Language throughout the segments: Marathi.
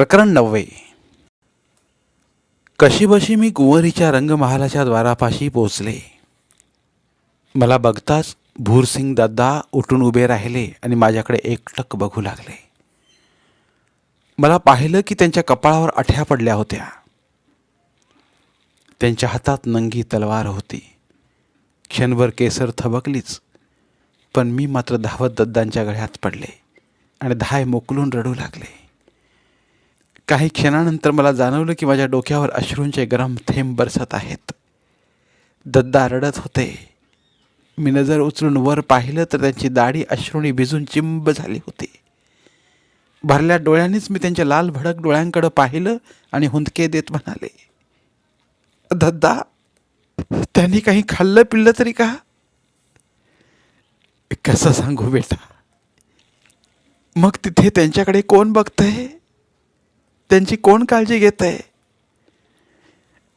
प्रकरण नववे. कशीबशी मी कुंवरीच्या रंगमहालाच्या द्वारापाशी पोचले मला बघताच भूरसिंग दादा उठून उभे राहिले आणि माझ्याकडे एकटक बघू लागले. मला पाहिलं की त्यांच्या कपाळावर आठ्या पडल्या होत्या. त्यांच्या हातात नंगी तलवार होती. क्षणभर केसर थबकलीच पण मी मात्र धावत दद्दांच्या गळ्यात पडले आणि धाय मोकलून रडू लागले. काही क्षणानंतर मला जाणवलं की माझ्या डोक्यावर अश्रूंचे गरम थेंब बरसत आहेत. दद्दा रडत होते. मी नजर उचलून वर पाहिलं तर त्यांची दाढी अश्रुणी भिजून चिंब झाली होती. भरल्या डोळ्यांनीच मी त्यांच्या लाल भडक डोळ्यांकडं पाहिलं आणि हुंदके देत म्हणाले दद्दा त्यांनी काही खाल्लं पिल्लं तरी का? कसं सांगू बेटा? मग तिथे त्यांच्याकडे कोण बघतंय? त्यांची कोण काळजी घेत आहे?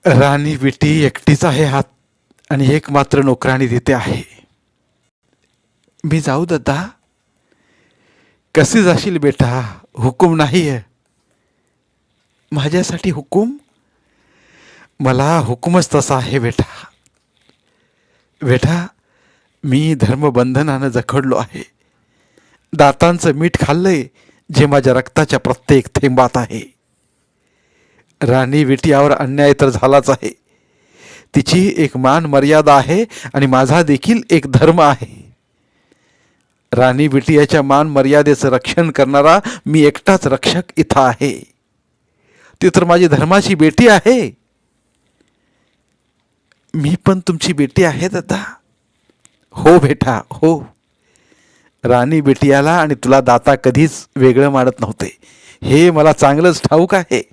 राणी विटी एकटीच आहे हात आणि एक मात्र नोकराणी तिथे आहे. मी जाऊ दत्ता कशी जाशील बेटा? हुकूम नाही आहे माझ्यासाठी हुकूम? मला हुकूमच तसा आहे बेटा. बेटा मी धर्मबंधनानं जखडलो आहे. दातांचं मीठ खाल्लंय जे माझ्या रक्ताच्या प्रत्येक थेंबात आहे. राणी विटियावर अन्याय तर झालाच आहे. तिची एक मान मर्यादा आहे आणि माझा देखील एक धर्म आहे. राणी विटियाच्या मान मर्यादेचं रक्षण करणारा मी एकटाच रक्षक इथं आहे. ती तर माझी धर्माची बेटी आहे. मी पण तुमची बेटी आहे दादा. हो बेटा हो. राणी बिटियाला आणि तुला दाता कधीच वेगळं मानत नव्हते. हे मला चांगलंच ठाऊक आहे.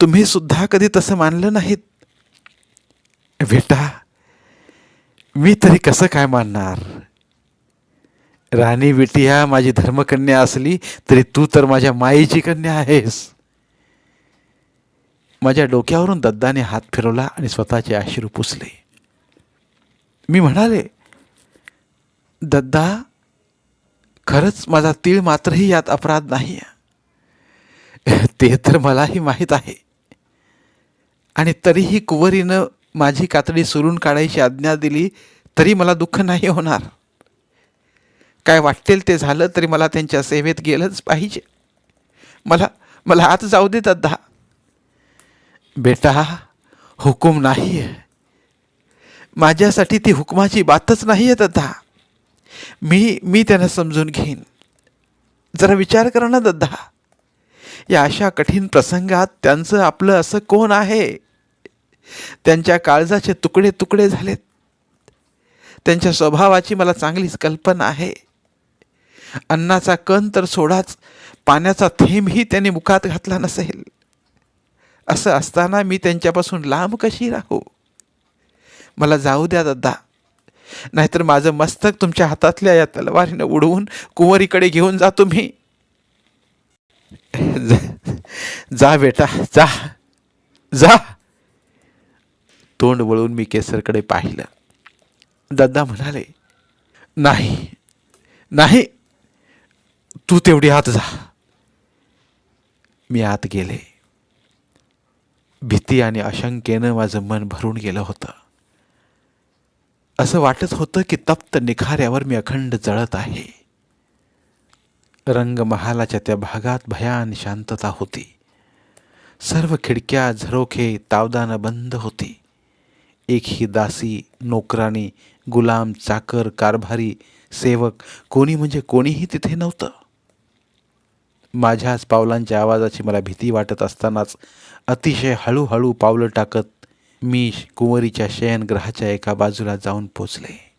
तुम्ही सुद्धा कधी तसं मानलं नाहीत? बेटा मी तरी कसं काय मानणार? राणी विटिया माझी धर्मकन्या असली तरी तू तर माझ्या माईची कन्या आहेस. माझ्या डोक्यावरून दद्दाने हात फिरवला आणि स्वतःचे आश्रू पुसले. मी म्हणाले दद्दा खरंच माझा तीळ मात्रही यात अपराध नाही ते तर मलाही माहीत आहे. आणि तरीही कुंवरीनं माझी कातडी सुरून काढायची आज्ञा दिली तरी मला दुःख नाही होणार. काय वाटेल ते झालं तरी मला त्यांच्या सेवेत गेलंच पाहिजे. मला मला आत जाऊ दे दद्दा बेटा हुकूम नाही आहे माझ्यासाठी ती हुकमाची बातच नाही आहे दद्दा मी मी त्यांना समजून घेईन. जरा विचार कर ना दद्दा या अशा कठीण प्रसंगात त्यांचं आपलं असं कोण आहे? त्यांच्या काळजाचे तुकडे तुकडे झालेत. त्यांच्या स्वभावाची मला चांगलीच कल्पना आहे. अन्नाचा कण तर सोडाच पाण्याचा थेंबही त्यांनी मुखात घातला नसेल. असं असताना मी त्यांच्यापासून लांब कशी राहू? मला जाऊ द्या दादा. नाहीतर माझं मस्तक तुमच्या हातातल्या या तलवारीनं उडवून कुंवरीकडे घेऊन जा तुम्ही. जा बेटा जा. जा. तोंड वळून मी केसरकडे पाहिलं. दादा म्हणाले नाही नाही तू तेवढी आत जा. मी आत गेले. भीती आणि आशंकेनं माझं मन भरून गेलं होतं. असं वाटत होतं की तप्त निखाऱ्यावर मी अखंड जळत आहे. रंगमहालाच्या त्या भागात भयान शांतता होती. सर्व खिडक्या झरोखे तावदानं बंद होती. एक ही दासी नोकराणी गुलाम चाकर कारभारी सेवक कोणी म्हणजे कोणीही तिथे नव्हतं. माझ्याच पावलांच्या आवाजाची मला भीती वाटत असतानाच अतिशय हळूहळू पावलं टाकत मी कुंवरीच्या शयनग्रहाच्या एका बाजूला जाऊन पोचले.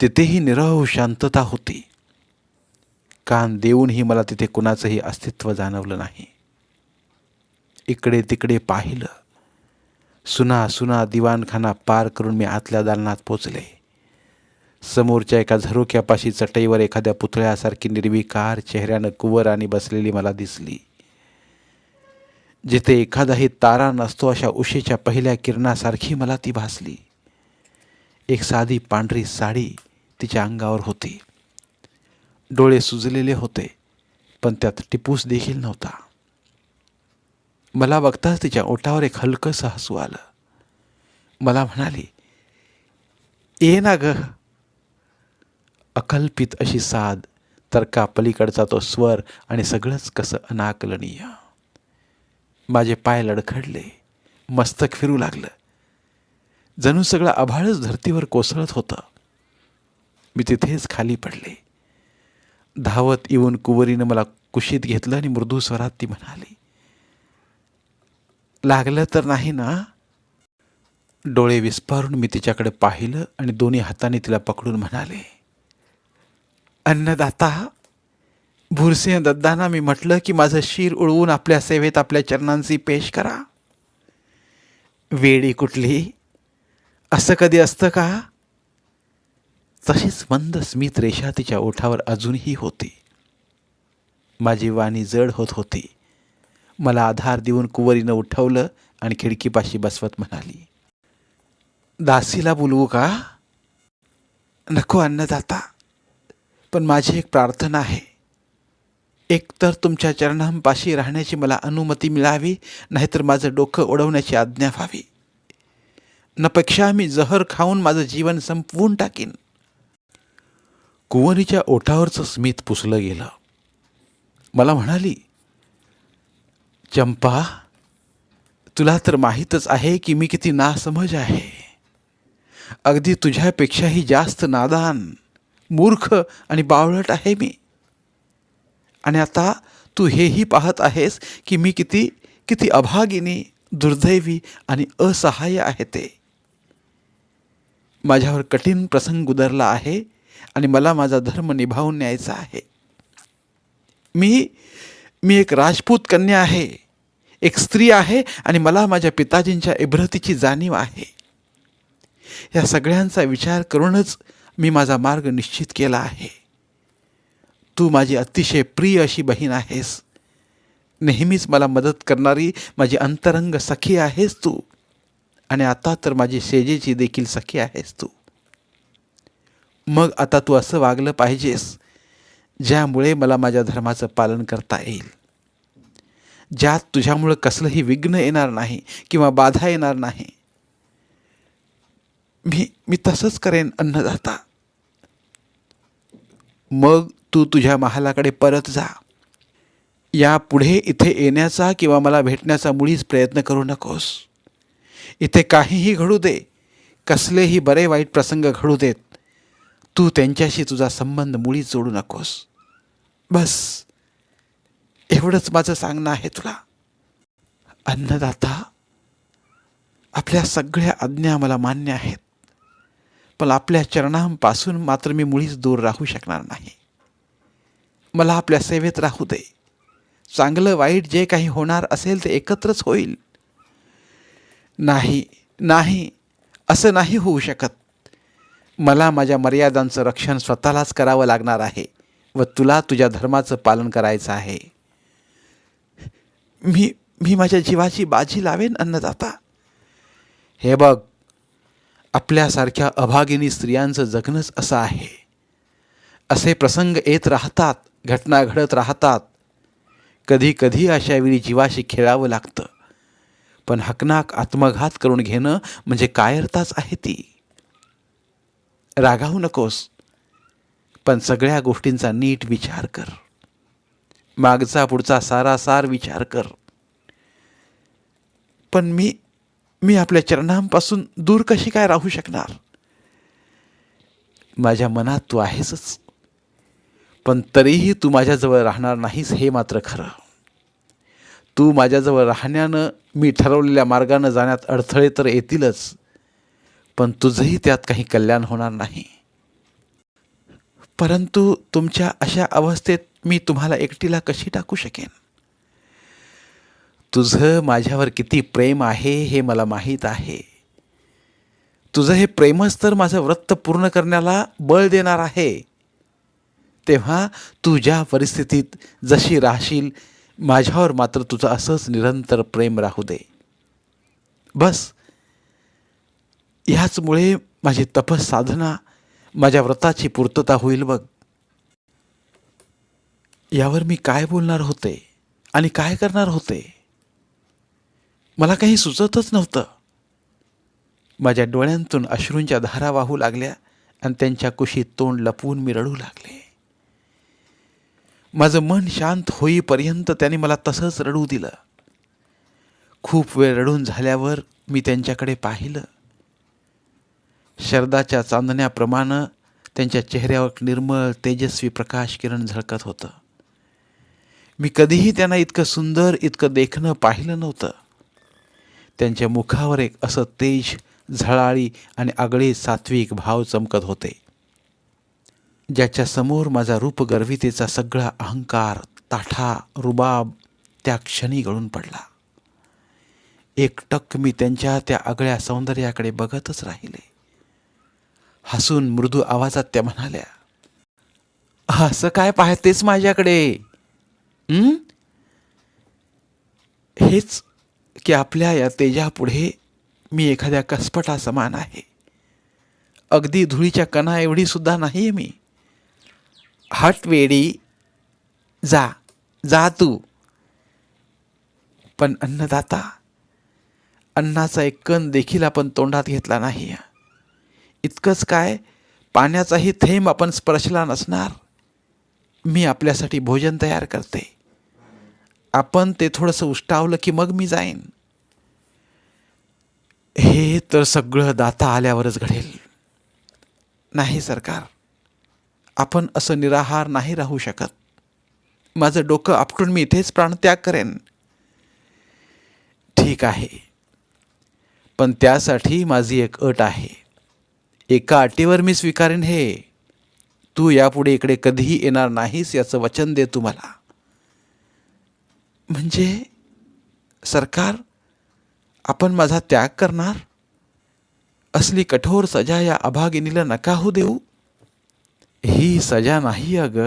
तिथेही निरव शांतता होती. कान देऊनही मला तिथे कुणाचंही अस्तित्व जाणवलं नाही. इकडे तिकडे पाहिलं. सुना सुना दिवाणखाना पार करून मी आतल्या दालनात पोचले. समोरच्या एका झरोक्यापाशी चटईवर एखाद्या पुतळ्यासारखी निर्विकार चेहऱ्यानं कुंवराने बसलेली मला दिसली. जिथे एखादाही तारा नसतो अशा उशीच्या पहिल्या किरणासारखी मला ती भासली. एक साधी पांढरी साडी तिच्या अंगावर होती. डोळे सुजलेले होते पण त्यात टिपूस देखील नव्हता. मला बघताच तिच्या ओठावर एक हलकंसं हसू आलं. मला म्हणाली ये ना ग. अकल्पित अशी साध तर्का पलीकडचा तो स्वर आणि सगळंच कसं अनाकलनीय. माझे पाय लडखडले मस्तक फिरू लागलं. जणू सगळं आभाळच धर्तीवर कोसळत होतं. मी तिथेच खाली पडले. धावत येऊन कुंवरीनं मला कुशीत घेतलं आणि मृदू स्वरात ती म्हणाली लागलं तर नाही ना? डोळे विस्पारून मी तिच्याकडे पाहिलं आणि दोन्ही हाताने तिला पकडून म्हणाले अन्नदाता भुरसिंह दद्दांना मी म्हटलं की माझं शिर उडवून आपल्या सेवेत आपल्या चरणांची पेश करा. वेडी कुठली? असं कधी असतं का? तशीच मंद स्मित रेषा तिच्या ओठावर अजूनही होती. माझी वाणी जड होत होती. मला आधार देऊन कुंवरीनं उठवलं आणि खिडकीपाशी बसवत म्हणाली दासीला बोलवू का? नको अन्नदाता पण माझी एक प्रार्थना आहे. एक तर तुमच्या चरणांपाशी राहण्याची मला अनुमती मिळावी नाहीतर माझं डोकं ओढवण्याची आज्ञा व्हावी. नपेक्षा मी जहर खाऊन माझं जीवन संपवून टाकीन. कुंवरीच्या ओठावरचं स्मित पुसलं गेलं. मला म्हणाली चंपा तुला तर माहीतच आहे की मी किती नासमज आहे. अगदी तुझ्यापेक्षाही जास्त नादान मूर्ख आणि बावळट आहे मी. आणि आता तू हेही पाहत आहेस की मी किती किती अभागिनी दुर्दैवी आणि असहाय्य आहे ते. माझ्यावर कठीण प्रसंग उदरला आहे आणि मला माझा धर्म निभावून न्यायचा आहे. मी मी एक राजपूत कन्या आहे एक स्त्री आहे आणि मला माझ्या पिताजींच्या इब्रतीची जाणीव आहे. या सगळ्यांचा विचार करूनच मी माझा मार्ग निश्चित केला आहे. तू माझी अतिशय प्रिय अशी बहीण आहेस. नेहमीच मला मदत करणारी माझी अंतरंग सखी आहेस तू. आणि आता तर माझी शेजेची देखील सखी आहेस तू. मग आता तू असं वागलं पाहिजेस ज्यामुळे मला माझ्या धर्माचं पालन करता येईल. ज्यात तुझ्यामुळं कसलंही विघ्न येणार नाही किंवा बाधा येणार नाही. मी मी तसंच करेन अन्नदाता. मग तू तुझ्या महालाकडे परत जा. यापुढे इथे येण्याचा किंवा मला भेटण्याचा मुळीच प्रयत्न करू नकोस. इथे काहीही घडू दे. कसलेही बरे वाईट प्रसंग घडू देत. तू त्यांच्याशी तुझा संबंध मुळीच जोडू नकोस. बस. एवढंच माझं सांगणं आहे तुला. अन्नदाता आपल्या सगळ्या आज्ञा मला मान्य आहेत. पण आपल्या चरणांपासून मात्र मी मुळीच दूर राहू शकणार नाही. मला आपल्या सेवेत राहू दे. चांगलं वाईट जे काही होणार असेल ते एकत्रच होईल. नाही नाही असं नाही होऊ शकत. मला माझ्या मर्यादांचं रक्षण स्वतःलाच करावं लागणार आहे व तुला तुझ्या धर्माचं पालन करायचं आहे. मी मी माझ्या जीवाची बाजी लावेन अन्नदाता. हे बघ आपल्यासारख्या अभागिनी स्त्रियांचं जगणंच असं आहे. असे प्रसंग येत राहतात घटना घडत राहतात. कधी कधी अशावेळी जीवाशी खेळावं लागतं. पण हकनाक आत्मघात करून घेणं म्हणजे कायरताच आहे ती. रागावू नकोस पण सगळ्या गोष्टींचा नीट विचार कर. मागचा पुढचा सारासार विचार कर. पण मी मी आपल्या चरणांपासून दूर कशी काय राहू शकणार? माझ्या मनात तू आहेसच. पण तरीही तू माझ्याजवळ राहणार नाहीस हे मात्र खरं. तू माझ्याजवळ राहण्यानं मी ठरवलेल्या मार्गानं जाण्यात अडथळे तर येतीलच पण तुझंही त्यात काही कल्याण होणार नाही. परंतु तुमच्या अशा अवस्थेत मी तुम्हाला एकटीला कशी टाकू शकेन? तुझं माझ्यावर किती प्रेम आहे हे मला माहीत आहे. तुझं हे प्रेमच तर माझं व्रत पूर्ण करण्याला बळ देणार आहे. तेव्हा तू ज्या परिस्थितीत जशी राहशील माझ्यावर मात्र तुझं असंच निरंतर प्रेम राहू दे. बस. ह्याचमुळे माझी तपस साधना माझ्या व्रताची पूर्तता होईल बघ. यावर मी काय बोलणार होते आणि काय करणार होते? मला काही सुचतच नव्हतं. माझ्या डोळ्यांतून अश्रूंच्या धारा वाहू लागल्या आणि त्यांच्या कुशीत तोंड लपवून मी रडू लागले. माझं मन शांत होईपर्यंत त्यांनी मला तसंच रडू दिलं. खूप वेळ रडून झाल्यावर मी त्यांच्याकडे पाहिलं. शरदाच्या चांदण्याप्रमाणे त्यांच्या चेहऱ्यावर निर्मळ तेजस्वी प्रकाश किरण झळकत होतं. मी कधीही त्यांना इतकं सुंदर इतकं देखणं पाहिलं नव्हतं. त्यांच्या मुखावर एक असं तेज झळाळी आणि आगळे सात्विक भाव चमकत होते. ज्याच्या समोर माझा रूपगर्वितेचा सगळा अहंकार ताठा रुबाब त्या क्षणी गळून पडला. एकटक मी त्यांच्या त्या आगळ्या सौंदर्याकडे बघतच राहिले. हसून मृदू आवाजात त्या म्हणाल्या असं काय पाहतेस माझ्याकडे? हेच की आपल्या या तेजापुढे मी एखाद्या कसपटा समान आहे. अगदी धुळीच्या कणा एवढी सुद्धा नाही आहे मी. हटवेडी जा जा तू. पण अन्नदाता अन्नाचा एक कण देखील आपण तोंडात घेतला नाही इतकंच काय पाण्याचाही थेंब आपण स्पर्शला नसणार. मी आपल्यासाठी भोजन तयार करते. आपण ते थोडंसं उष्टावलं की मग मी जाईन. हे तर सगळं दाता आल्यावरच घडेल. नाही सरकार. आपण असं निराहार नाही राहू शकत. माझं डोकं आपटून मी इथेच प्राणत्याग करेन. ठीक आहे. पण त्यासाठी माझी एक अट आहे. एका अटीवर मी स्वीकारेन हे. तू यापुढे इकडे कधीही येणार नाहीस याचं वचन दे तुम्हाला म्हणजे सरकार आपण माझा त्याग करणार? असली कठोर सजा या अभागिनीला नका होऊ देऊ. ही सजा नाही अग.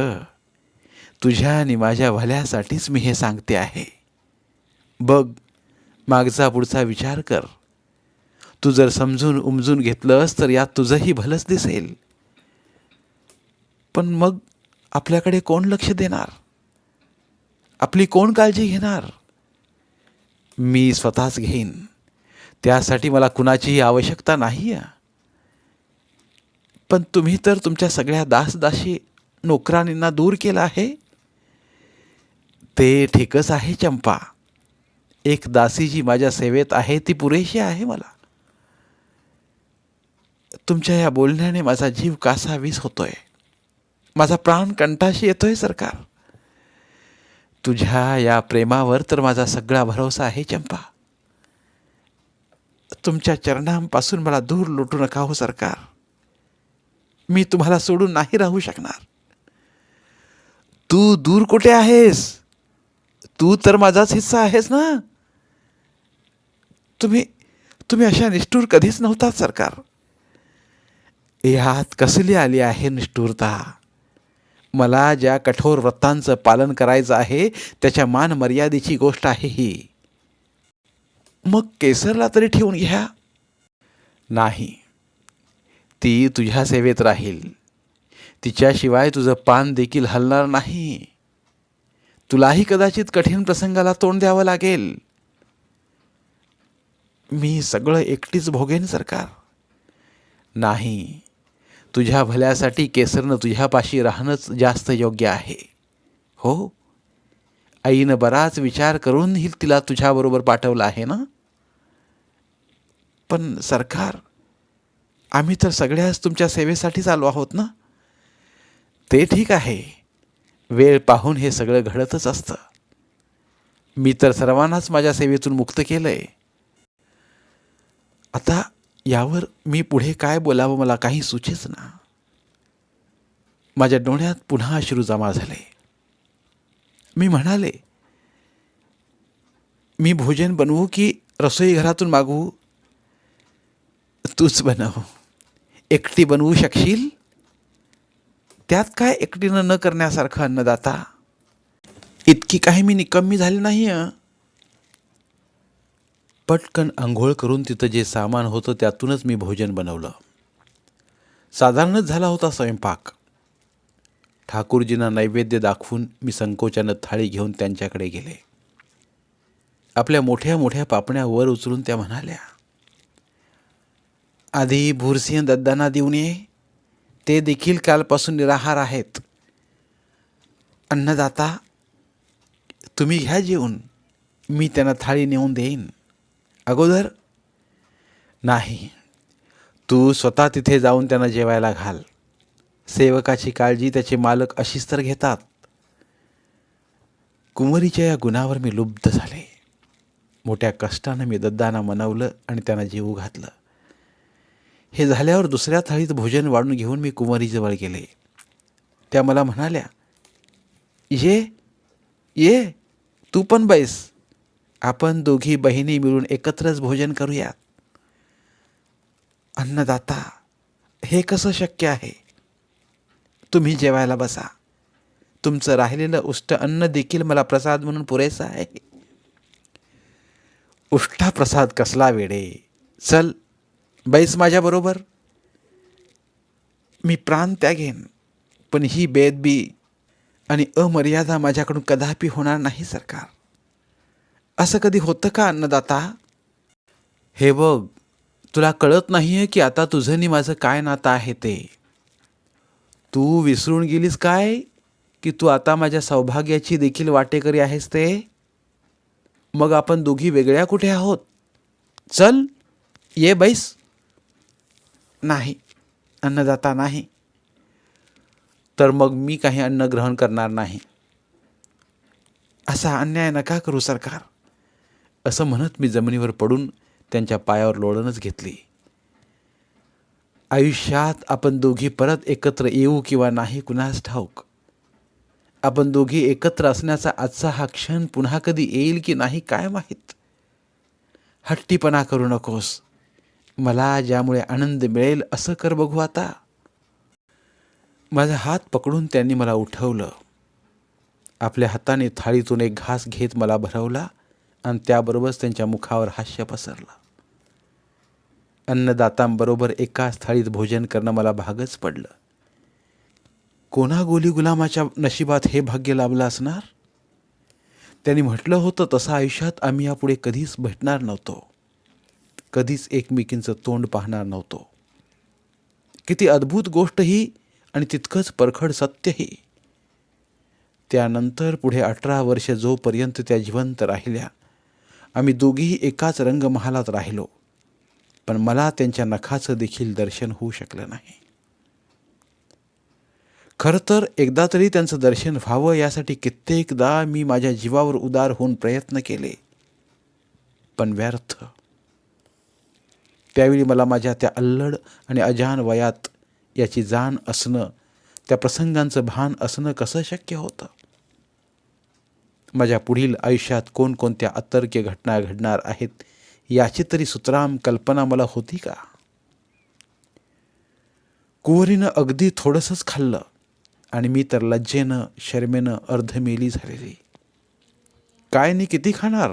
तुझ्या आणि माझ्या भल्यासाठीच मी हे सांगते आहे. बघ मागचा पुढचा विचार कर. तू जर समजून उमजून घेतलंस तर यात तुझंही भलंच दिसेल. पण मग आपल्याकडे कोण लक्ष देणार? आपली कोण काळजी घेणार? मी स्वतःच घेईन. त्यासाठी मला कुणाचीही आवश्यकता नाही आहे पण तुम्ही तर तुमच्या सगळ्या दासदाशी नोकरानींना दूर केलं आहे? ते ठीकच आहे चंपा. एक दासी जी माझ्या सेवेत आहे ती पुरेशी आहे मला. तुमच्या या बोलण्याने माझा जीव कासावीस होतोय. माझा प्राण कंठाशी येतोय सरकार. तुझ्या या प्रेमावर तर माझा सगळा भरोसा आहे चंपा. तुमच्या चरणांपासून मला दूर लुटू नका हो सरकार. मी तुम्हाला सोडून नाही राहू शकणार. तू दूर कुठे आहेस? तू तर माझाच हिस्सा आहेस ना? तुम्ही तुम्ही अशा निष्ठूर कधीच नव्हतात सरकार. यात कसली आली आहे निष्ठुरता? मला ज्या कठोर व्रतांचं पालन करायचं आहे त्याच्या मान मर्यादेची गोष्ट आहे ही. मग केसरला तरी ठेवून घ्या. नाही. ती तुझ्या सेवेत राहील. तिच्याशिवाय तुझं पान देखील हलणार नाही. तुलाही कदाचित कठीण प्रसंगाला तोंड द्यावं लागेल. मी सगळं एकटीच भोगेन सरकार. नाही. तुझ्या भल्यासाठी केसरनं तुझ्यापाशी राहणंच जास्त योग्य आहे. हो? आईनं बराच विचार करूनही तिला तुझ्याबरोबर पाठवलं आहे ना? पण सरकार आम्ही तर सगळ्याच तुमच्या सेवेसाठीच आलो आहोत ना? ते ठीक आहे. वेळ पाहून हे सगळं घडतच असतं. मी तर सर्वांनाच माझ्या सेवेतून मुक्त केलं आहे आता यावर मी पुढे काय बोलावं मला काही सुचेच ना. माझ्या डोळ्यात पुन्हा अश्रू जमा झाले. मी म्हणाले मी भोजन बनवू की रसोई घरातून मागवू? तूच बनव. एकटी बनवू शकशील? त्यात काय एकटीनं न करण्यासारखं अन्नदाता? इतकी काही मी निकम्मी झाली नाही आहे पटकन आंघोळ करून तिथं जे सामान होतं त्यातूनच मी भोजन बनवलं. साधारणच झाला होता स्वयंपाक. ठाकूरजींना नैवेद्य दाखवून मी संकोचानं थाळी घेऊन त्यांच्याकडे गेले. आपल्या मोठ्या मोठ्या पापण्या वर उचलून त्या म्हणाल्या आधी भुरसिंह दद्दांना देऊन ये. ते देखील कालपासून निराहार आहेत. अन्नदाता तुम्ही घ्या जेवून. मी त्यांना थाळी नेऊन देईन. अगोदर नाही तू स्वतः तिथे जाऊन त्यांना जेवायला घाल. सेवकाची काळजी त्याचे मालक अशीच तर घेतात. कुंवरीच्या या गुणावर मी लुब्ध झाले. मोठ्या कष्टानं मी दद्दांना मनवलं आणि त्यांना जेवू घातलं. हे झाल्यावर दुसऱ्या थाळीत भोजन वाढून घेऊन मी कुंवरीजवळ गेले. त्या मला म्हणाल्या ये ये तू पण बैस. आपण दोघी बहिणी मिळून एकत्रच भोजन करूयात. अन्नदाता हे कसं शक्य आहे? तुम्ही जेवायला बसा. तुमचं राहिलेलं उष्ट अन्न देखील मला प्रसाद म्हणून पुरेसा आहे. उष्टा प्रसाद कसला वेडे? चल बैस माझ्याबरोबर मी प्राण त्यागेन पण ही बेदबी आणि अमर्यादा माझ्याकडून कदापि होणार नाही सरकार. असं कधी होतं का अन्नदाता? हे बघ तुला कळत नाही आहे की आता तुझं आणि माझं काय नातं आहे ते. तू विसरून गेलीस काय? की तू आता माझ्या सौभाग्याची देखील वाटेकरी आहेस ते? मग आपण दोघी वेगळ्या कुठे आहोत? चल ये बैस. नाही अन्नदाता नाही. तर मग मी काही अन्न ग्रहण करणार नाही. असा अन्याय नका करू सरकार. असं म्हणत मी जमिनीवर पडून त्यांच्या पायावर लोळणच घेतली. आयुष्यात आपण दोघी परत एकत्र येऊ किंवा नाही कुणास ठाऊक. आपण दोघी एकत्र असण्याचा आजचा हा क्षण पुन्हा कधी येईल की नाही काय माहीत? हट्टीपणा करू नकोस. मला ज्यामुळे आनंद मिळेल असं कर बघू आता. माझा हात पकडून त्यांनी मला उठवलं. आपल्या हाताने थाळीतून एक घास घेत मला भरवला. आणि त्याबरोबरच त्यांच्या मुखावर हास्य पसरलं. अन्नदातांबरोबर एकाच थाळीत भोजन करणं मला भागच पडलं. कोणा गोली गुलामाच्या नशिबात हे भाग्य लाभलं असणार? त्यांनी म्हटलं होतं तसं आयुष्यात आम्ही यापुढे कधीच भेटणार नव्हतो. कधीच एकमेकींचं तोंड पाहणार नव्हतो. किती अद्भुत गोष्ट ही आणि तितकंच परखड सत्यही. त्यानंतर पुढे अठरा वर्ष जोपर्यंत त्या जिवंत राहिल्या आम्ही दोघीही एकाच रंगमहालात राहिलो. पण मला त्यांच्या नखाचं देखील दर्शन होऊ शकलं नाही. खरं तर एकदा तरी त्यांचं दर्शन व्हावं यासाठी कित्येकदा मी माझ्या जीवावर उदार होऊन प्रयत्न केले. पण व्यर्थ. त्यावेळी मला माझ्या त्या अल्लड आणि अजान वयात याची जाण असणं त्या प्रसंगांचं भान असणं कसं शक्य होतं? माझ्या पुढील आयुष्यात कोणकोणत्या अतर्क्य घटना घडणार आहेत याची तरी सुतराम कल्पना मला होती का? कुवरीनं अगदी थोडंसंच खाल्लं आणि मी तर लज्जेनं शर्मेनं अर्धमेली झालेली. काय नाही किती खाणार?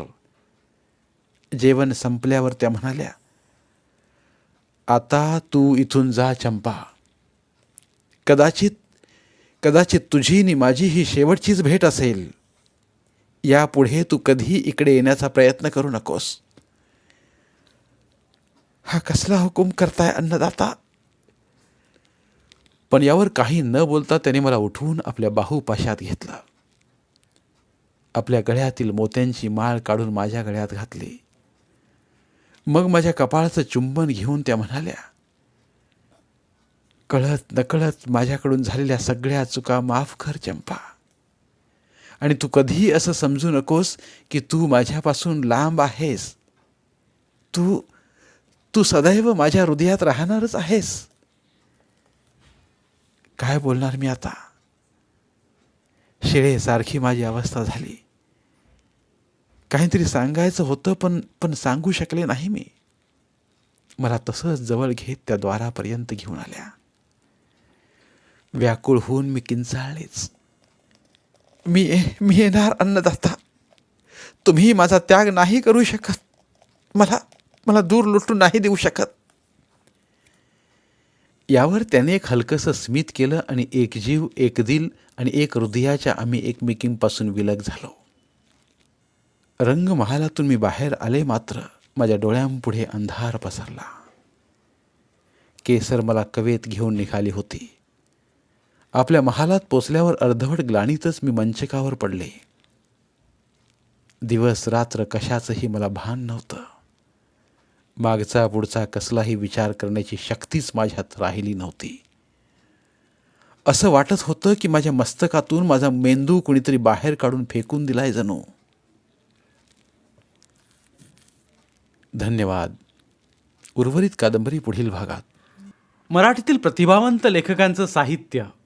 जेवण संपल्यावर त्या म्हणाल्या आता तू इथून जा चंपा. कदाचित कदाचित तुझी नि माझी ही शेवटचीच भेट असेल. यापुढे तू कधी इकडे येण्याचा प्रयत्न करू नकोस. हा कसला हुकूम करताय अन्नदाता? पण यावर काही न बोलता त्याने मला उठवून आपल्या बाहूपाशात घेतलं. आपल्या गळ्यातील मोत्यांची माळ काढून माझ्या गळ्यात घातली. मग माझ्या कपाळाचं चुंबन घेऊन त्या म्हणाल्या कळत नकळत माझ्याकडून झालेल्या सगळ्या चुका माफ कर चंपा. आणि तू कधीही असं समजू नकोस की तू माझ्यापासून लांब आहेस. तू तू सदैव माझ्या हृदयात राहणारच आहेस. काय बोलणार मी आता? शिळेसारखी माझी अवस्था झाली. काहीतरी सांगायचं होतं पण पण सांगू शकले नाही मी. मला तसंच जवळ घेत त्या द्वारापर्यंत घेऊन आल्या. व्याकुळ होऊन मी किंचाळलेच. मी मी येणार अन्नदाता. तुम्ही माझा त्याग नाही करू शकत. मला मला दूर लुटून नाही देऊ शकत. यावर त्याने एक हलकंसं स्मित केलं आणि एक जीव एक दिल आणि एक हृदयाच्या आम्ही एकमेकींपासून विलग झालो. रंगमहालातून मी बाहेर आले मात्र माझ्या डोळ्यांपुढे अंधार पसरला. केसर मला कवेत घेऊन निघाली होती. आपल्या महालात पोचल्यावर अर्धवट ग्लाणीतच मी मंचकावर पडले. दिवस रात्र कशाचंही मला भान नव्हतं. मागचा पुढचा कसलाही विचार करण्याची शक्तीच माझ्यात राहिली नव्हती. असं वाटत होतं की माझ्या मस्तकातून माझा मेंदू कुणीतरी बाहेर काढून फेकून दिलाय जणू. धन्यवाद. उर्वरित कादंबरी पुढील भागात. मराठीतील प्रतिभावंत लेखकांचं साहित्य.